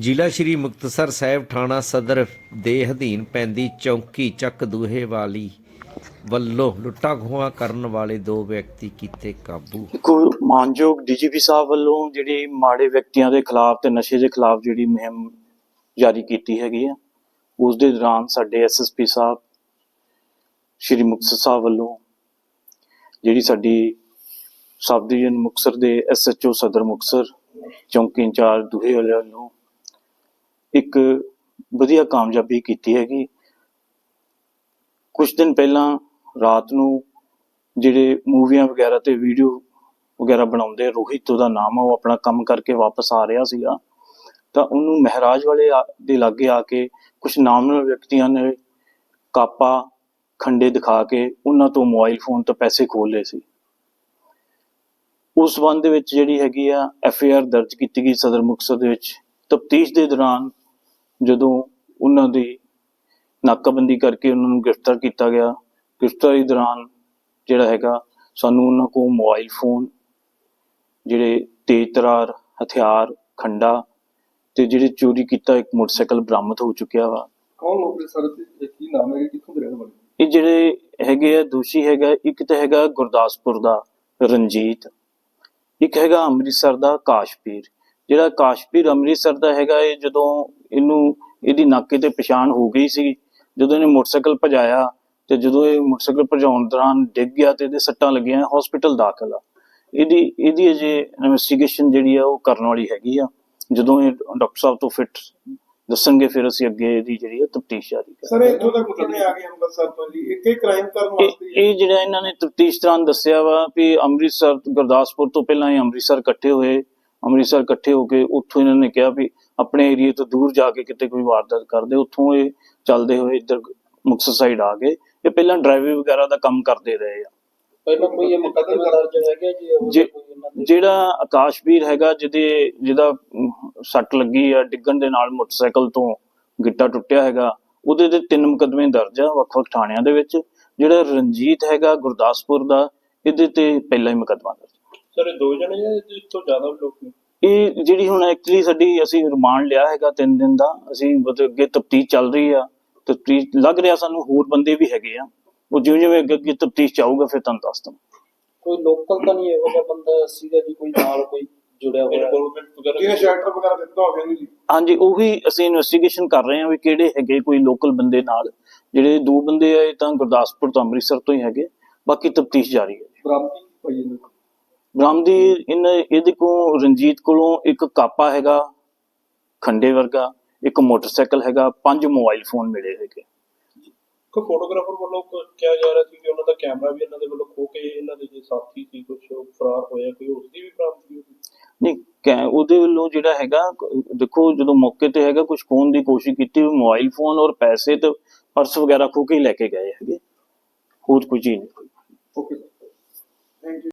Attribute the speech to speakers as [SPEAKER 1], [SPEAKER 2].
[SPEAKER 1] ਜ਼ਿਲ੍ਹਾ ਸ਼੍ਰੀ ਮੁਕਤਸਰ ਸਾਹਿਬ ਥਾਣਾ ਸਦਰ ਦੇ ਅਧੀਨ ਪੈਂਦੀ ਚੌਂਕੀ ਚੱਕ ਦੂਹੇ ਵਾਲੀ ਵੱਲੋਂ ਲੁੱਟਾਂ ਖੋਹਾਂ ਕਰਨ ਵਾਲੇ ਦੋ ਵਿਅਕਤੀ ਕੀਤੇ ਕਾਬੂ।
[SPEAKER 2] ਦੇਖੋ ਮਾਨਯੋਗ ਡੀਜੀਪੀ ਸਾਹਿਬ ਵੱਲੋਂ ਜਿਹੜੀ ਮਾੜੇ ਵਿਅਕਤੀਆਂ ਦੇ ਖਿਲਾਫ ਤੇ ਨਸ਼ੇ ਦੇ ਖਿਲਾਫ ਜਿਹੜੀ ਮੁਹਿੰਮ ਜਾਰੀ ਕੀਤੀ ਹੈਗੀ ਆ, ਉਸ ਦੇ ਦੌਰਾਨ ਸਾਡੇ ਐਸਐਸਪੀ ਸਾਹਿਬ, ਸ਼੍ਰੀ ਮੁਕਤਸਰ ਸਾਹਿਬ ਵੱਲੋਂ ਜਿਹੜੀ ਸਾਡੀ ਸਬ ਡਿਵੀਜ਼ਨ ਮੁਕਤਸਰ ਦੇ ਐਸਐਚਓ ਸਦਰ ਮੁਕਤਸਰ, ਚੌਂਕੀ ਇੰਚਾਰਜ ਦੂਹੇ ਵਾਲੇ ਵੱਲੋਂ ਇੱਕ ਵਧੀਆ ਕਾਮਯਾਬੀ ਕੀਤੀ ਹੈਗੀ। ਕੁਝ ਦਿਨ ਪਹਿਲਾਂ ਰਾਤ ਨੂੰ ਜਿਹੜੇ ਮੂਵੀਆਂ ਵਗੈਰਾ ਤੇ ਵੀਡੀਓ ਵਗੈਰਾ ਬਣਾਉਂਦੇ, ਰੋਹਿਤ ਉਹਦਾ ਨਾਮ ਆ, ਉਹ ਆਪਣਾ ਕੰਮ ਕਰਕੇ ਵਾਪਸ ਆ ਰਿਹਾ ਸੀਗਾ। ਤਾਂ ਉਹਨੂੰ ਮਹਾਰਾਜ ਵਾਲੇ ਦੇ ਲਾਗੇ ਆ ਕੇ ਕੁਝ ਨਾਮਨਲ ਵਿਅਕਤੀਆਂ ਨੇ ਕਾਪਾ, ਖੰਡੇ ਦਿਖਾ ਕੇ ਉਹਨਾਂ ਤੋਂ ਮੋਬਾਈਲ ਫੋਨ ਤੋਂ ਪੈਸੇ ਖੋਲ ਲਏ ਸੀ। ਉਸ ਸੰਬੰਧ ਦੇ ਵਿੱਚ ਜਿਹੜੀ ਹੈਗੀ ਆ ਐਫ ਆਈ ਆਰ ਦਰਜ ਕੀਤੀ ਗਈ ਸਦਰ ਮੁਕਤਸਰ ਦੇ ਵਿੱਚ। ਤਫਤੀਸ਼ ਦੇ ਦੌਰਾਨ ਜਦੋਂ ਉਹਨਾਂ ਦੀ ਨਾਕਾਬੰਦੀ ਕਰਕੇ ਉਹਨਾਂ ਨੂੰ ਗ੍ਰਿਫਤਾਰ ਕੀਤਾ ਗਿਆ ਗ੍ਰਿਫਤਾਰੀ ਦੌਰਾਨ ਜਿਹੜਾ ਹੈਗਾ ਸਾਨੂੰ ਉਹਨਾਂ ਕੋਲ ਮੋਬਾਈਲ ਫੋਨ ਜਿਹੜੇ ਤੇਜ਼ ਤਰਾਰ ਹਥਿਆਰ ਖੰਡਾ ਤੇ ਜਿਹੜੇ ਚੋਰੀ ਕੀਤਾ ਇੱਕ ਮੋਟਰਸਾਈਕਲ ਬਰਾਮਦ ਹੋ ਚੁੱਕਿਆ ਵਾ।
[SPEAKER 3] ਕੌਣ ਲੋਕ ਨੇ ਸਰ ਤੇ? ਕੀ ਨਾਮ ਹੈ ਕਿੱਥੋਂ ਦੇ ਰਹਿਣ ਵਾਲੇ?
[SPEAKER 2] ਇਹ ਜਿਹੜੇ ਹੈਗੇ ਆ ਦੋਸ਼ੀ ਹੈਗਾ ਇੱਕ ਤਾਂ ਹੈਗਾ ਗੁਰਦਾਸਪੁਰ ਦਾ ਰਣਜੀਤ ਇੱਕ ਹੈਗਾ ਅੰਮ੍ਰਿਤਸਰ ਦਾ ਕਾਸ਼ਪੀਰ। ਜਿਹੜਾ ਕਾਸ਼ਪੀਰ ਅੰਮ੍ਰਿਤਸਰ ਦਾ ਹੈਗਾ ਇਹ ਜਦੋਂ ਇਹਨੂੰ ਇਹਦੀ ਨਾਕੇ ਤੇ ਪਛਾਣ ਹੋ ਗਈ ਸੀ ਜਦੋਂ ਇਹਨੇ ਮੋਟਰਸਾਈਕਲ ਭਜਾਇਆ ਤੇ ਜਦੋਂ ਇਹ ਮੋਟਰਸਾਈਕਲ ਭਜਾਉਣ ਦੌਰਾਨ ਡਿੱਗ ਗਿਆ ਤੇ ਇਹਦੇ ਸੱਟਾਂ ਲੱਗੀਆਂ ਹਸਪੀਟਲ ਦਾਖਲ ਆ। ਇਹਦੀ ਇਹਦੀ ਅਜੇ ਇਨਵੈਸਟੀਗੇਸ਼ਨ ਜਿਹੜੀ ਆ ਉਹ ਕਰਨ ਵਾਲੀ ਹੈਗੀ ਆ। ਜਦੋਂ ਇਹ ਡਾਕਟਰ ਸਾਹਿਬ ਤੋਂ ਫਿਟ ਦੱਸਣਗੇ ਫਿਰ ਅਸੀਂ ਅੱਗੇ ਇਹਦੀ ਜਿਹੜੀ ਆ ਤਫਤੀਸ਼ ਜਾਰੀ ਕਰਾਂਗੇ।
[SPEAKER 3] ਸਰ ਇੱਥੋਂ ਤੱਕ ਕਿਵੇਂ ਆ ਗਏ ਅੰਮ੍ਰਿਤਸਰ ਤੋਂ ਜੀ? ਇੱਕ ਹੀ ਕ੍ਰਾਈਮ ਕਰਨ ਵਾਸਤੇ
[SPEAKER 2] ਇਹ ਜਿਹੜਾ ਇਹਨਾਂ ਨੇ ਤਫਤੀਸ਼ ਦੌਰਾਨ ਦੱਸਿਆ ਵਾ ਵੀ ਅੰਮ੍ਰਿਤਸਰ ਗੁਰਦਾਸਪੁਰ ਤੋਂ ਪਹਿਲਾਂ ਇਹ ਅੰਮ੍ਰਿਤਸਰ ਇਕੱਠੇ ਹੋਏ। ਅੰਮ੍ਰਿਤਸਰ ਇਕੱਠੇ ਹੋ ਕੇ ਉੱਥੋਂ ਇਹਨਾਂ ਨੇ ਕਿਹਾ ਵੀ ਆਪਣੇ ਏਰੀਏ ਤੋਂ ਦੂਰ ਜਾ ਕੇ ਕਿਤੇ ਕੋਈ ਵਾਰਦਾਤ ਕਰਦੇ ਉੱਥੋਂ ਇਹ ਚੱਲਦੇ ਹੋਏ ਇੱਧਰ ਮੁਕਤਸਰ ਸਾਈਡ ਆ ਗਏ। ਇਹ ਪਹਿਲਾਂ ਡਰਾਈਵਿੰਗ ਵਗੈਰਾ ਦਾ ਕੰਮ ਕਰਦੇ ਰਹੇ ਆ।
[SPEAKER 4] ਪਹਿਲਾਂ ਕੋਈ ਇਹ ਮੁਕੱਦਮਾ ਦਰਜ ਹੈਗਾ ਜੀ
[SPEAKER 2] ਜਿਹੜਾ ਆਕਾਸ਼ਵੀਰ ਹੈਗਾ ਜਿਹਦੇ ਜਿਹਦਾ ਸੱਟ ਲੱਗੀ ਆ ਡਿੱਗਣ ਦੇ ਨਾਲ ਮੋਟਰਸਾਈਕਲ ਤੋਂ ਗਿੱਟਾ ਟੁੱਟਿਆ ਹੈਗਾ ਉਹਦੇ ਤੇ ਤਿੰਨ ਮੁਕੱਦਮੇ ਦਰਜ ਆ ਵੱਖ-ਵੱਖ ਥਾਣਿਆਂ ਦੇ ਵਿੱਚ। ਜਿਹੜਾ ਰਣਜੀਤ ਹੈਗਾ ਗੁਰਦਾਸਪੁਰ ਦਾ ਇਹਦੇ ਤੇ ਪਹਿਲਾ ਹੀ ਮੁਕੱਦਮਾ ਦਰਜ
[SPEAKER 4] ਸਰ ਇਹ ਦੋ ਜਣੇ ਜਾਂ ਇਸ ਤੋਂ ਜ਼ਿਆਦਾ ਲੋਕ ਨੇ?
[SPEAKER 2] ਇਹ ਜਿਹੜੀ ਹੁਣ ਐਕਚੁਅਲੀ ਸਾਡੀ ਅਸੀਂ ਰਿਮਾਂਡ ਲਿਆ ਹੈਗਾ 3 ਦਿਨ ਦਾ ਅਸੀਂ ਮਤਲਬ ਅੱਗੇ ਤਫਤੀਸ਼ ਚੱਲ ਰਹੀ ਆ ਤਫਤੀਸ਼ ਲੱਗ ਰਿਹਾ ਸਾਨੂੰ ਹੋਰ ਬੰਦੇ ਵੀ ਹੈਗੇ ਆ। ਉਹ ਜਿਵੇਂ ਜਿਵੇਂ ਅੱਗੇ ਅੱਗੇ ਤਫਤੀਸ਼ ਚਾਹੂਗਾ ਫਿਰ ਤੁਹਾਨੂੰ ਦੱਸ ਦਵਾਂ
[SPEAKER 4] ਕੋਈ ਲੋਕਲ ਤਾਂ ਨਹੀਂ ਇਹੋ ਜਿਹਾ ਬੰਦਾ ਸੀਗਾ ਜੀ ਕੋਈ ਨਾਲ ਕੋਈ ਜੁੜਿਆ ਹੋਇਆ?
[SPEAKER 3] ਜਿਹਨੇ ਸ਼ੈਲਟਰ ਵਗੈਰਾ ਦਿੱਤਾ ਹੋਵੇ ਜੀ?
[SPEAKER 2] ਹਾਂਜੀ ਉਹ ਵੀ ਅਸੀਂ ਇਨਵੈਸਟੀਗੇਸ਼ਨ ਕਰ ਰਹੇ ਹਾਂ ਵੀ ਕਿਹੜੇ ਹੈਗੇ ਕੋਈ ਲੋਕਲ ਬੰਦੇ ਨਾਲ। ਜਿਹੜੇ ਦੋ ਬੰਦੇ ਆ ਇਹ ਤਾਂ ਗੁਰਦਾਸਪੁਰ ਤੋਂ ਅੰਮ੍ਰਿਤਸਰ ਤੋਂ ਹੀ ਹੈਗੇ। ਬਾਕੀ ਤਫਤੀਸ਼ ਜਾਰੀ ਹੈ।
[SPEAKER 3] ਬਰਾਮਦੀ ਹੋਈ ਇਹਨੂੰ
[SPEAKER 2] ਬਰਾਮਦੀ ਇਹਨਾਂ ਇਹਦੇ ਕੋਲ ਰਣਜੀਤ ਕੋਲੋਂ ਇੱਕ ਕਾਪਾ ਹੈਗਾ ਖੰਡੇ ਵਰਗਾ ਇੱਕ ਮੋਟਰਸਾਈਕਲ ਹੈਗਾ ਪੰਜ ਮੋਬਾਈਲ ਫੋਨ ਮਿਲੇ ਹੈਗੇ।
[SPEAKER 4] ਕੋਈ ਫੋਟੋਗ੍ਰਾਫਰ ਵੱਲੋਂ ਕ- ਕਿਹਾ ਜਾ ਰਿਹਾ ਸੀ ਕਿ ਉਹਨਾਂ ਦਾ ਕੈਮਰਾ ਵੀ ਇਹਨਾਂ ਦੇ ਵੱਲੋਂ ਖੋ ਕੇ ਇਹਨਾਂ ਦੇ ਜੇ ਸਾਥੀ ਸੀ ਕੁਝ ਫਰਾਰ ਹੋਇਆ ਕੋਈ ਉਸ ਦੀ ਵੀ ਬਰਾਮਦਗੀ ਹੋਈ?
[SPEAKER 2] ਨਹੀਂ ਕੈ- ਉਹਦੇ ਵੱਲੋਂ ਜਿਹੜਾ ਹੈਗਾ ਕ- ਦੇਖੋ ਜਦੋਂ ਮੌਕੇ ਤੇ ਹੈਗਾ ਕੁਝ ਖੋਣ ਦੀ ਕੋਸ਼ਿਸ਼ ਕੀਤੀ ਮੋਬਾਈਲ ਫੋਨ ਔਰ ਪੈਸੇ ਤੇ ਪਰਸ ਵਗੈਰਾ ਖੋ ਕੇ ਲੈ ਕੇ ਗਏ ਹੈਗੇ। ਹੋਰ ਚੀਜ਼ ਨਹੀਂ।
[SPEAKER 3] Okay thank you